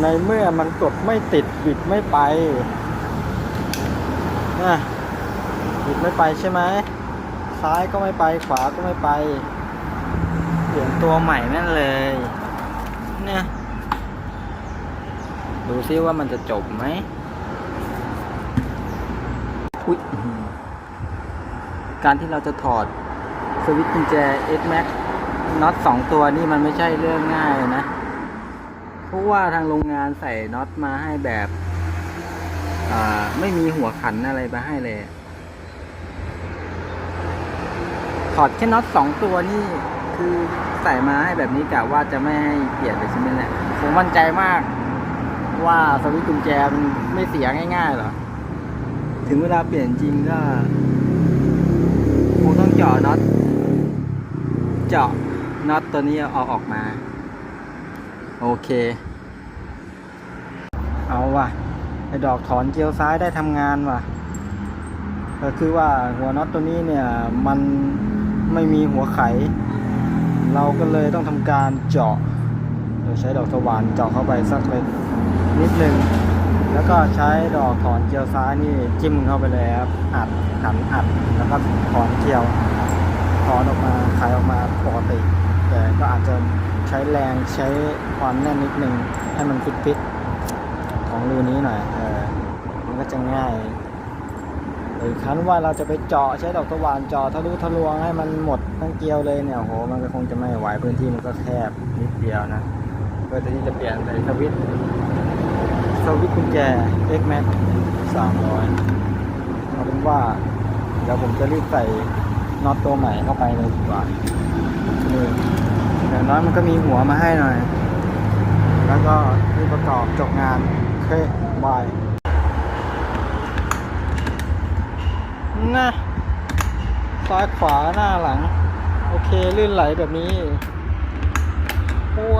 ในเมื่อมันกดไม่ติดบิดไม่ไปนะบิดไม่ไปใช่ไหมซ้ายก็ไม่ไปขวาก็ไม่ไป เปลี่ยนตัวใหม่นั่นเลย เนี่ย ดูซิว่ามันจะจบไหมอุ๊ยการที่เราจะถอดสวิตช์กุญแจ S Max น็อตสองตัวนี่มันไม่ใช่เรื่องง่ายนะ เพราะว่าทางโรงงานใส่น็อตมาให้แบบไม่มีหัวขันอะไรมาให้เลย ถอดแค่น็อตสองตัวนี่คือใส่มาให้แบบนี้กะว่าจะไม่ให้เปลี่ยนเลยใช่ไหมเนี่ยผมมั่นใจมาก ว่าสวิตช์กุญแจมันไม่เสียง่ายๆหรอ ถึงเวลาเปลี่ยนจริงก็คงต้องเจาะน็อต เจาะน็อตตัวนี้เอาออกมา โอเค เอาว่ะไอ้ดอกถอนเกลียวซ้ายได้ทำงานว่ะ ก็คือว่าหัวน็อตตัวนี้เนี่ย มันไม่มีหัวไข เราก็เลยต้องทำการเจาะโดยใช้ดอกสว่านเจาะเข้าไปสักเล็กนิดนึงแล้วก็ใช้ดอกถอนเกลียวซ้ายนี่จิ้มเข้าไปเลยครับอัดหันอัดแล้วก็ถอนเกลียวถอนออกมาขายออกมาปกติ แต่ก็อาจจะ ใช้แรงใช้ความแน่นนิดนึงให้มันฟิตๆของรูนี้หน่อยเออมันก็จะง่ายหรือคันว่าเราจะไปเจาะใช้ดอกสว่านเจาะทะลุทะลวงให้มันหมดทั้งเกลียวเลยเนี่ยโหมันก็คงจะไม่ไหวพื้นที่มันก็แคบนิดเดียวนะเพื่อที่จะเปลี่ยนในสวิตสวิตกุญแจ X Max 300เอาเป็นว่าเดี๋ยวผมจะรีบใส่น็อตตัวใหม่เข้าไปเลยดีกว่า อย่างน้อยมันก็มีหัวมาให้หน่อย แล้วก็ที่ประกอบจบงานเคบายนะซ้ายขวาหน้าหลัง โอเค ลื่นไหลแบบนี้ปัว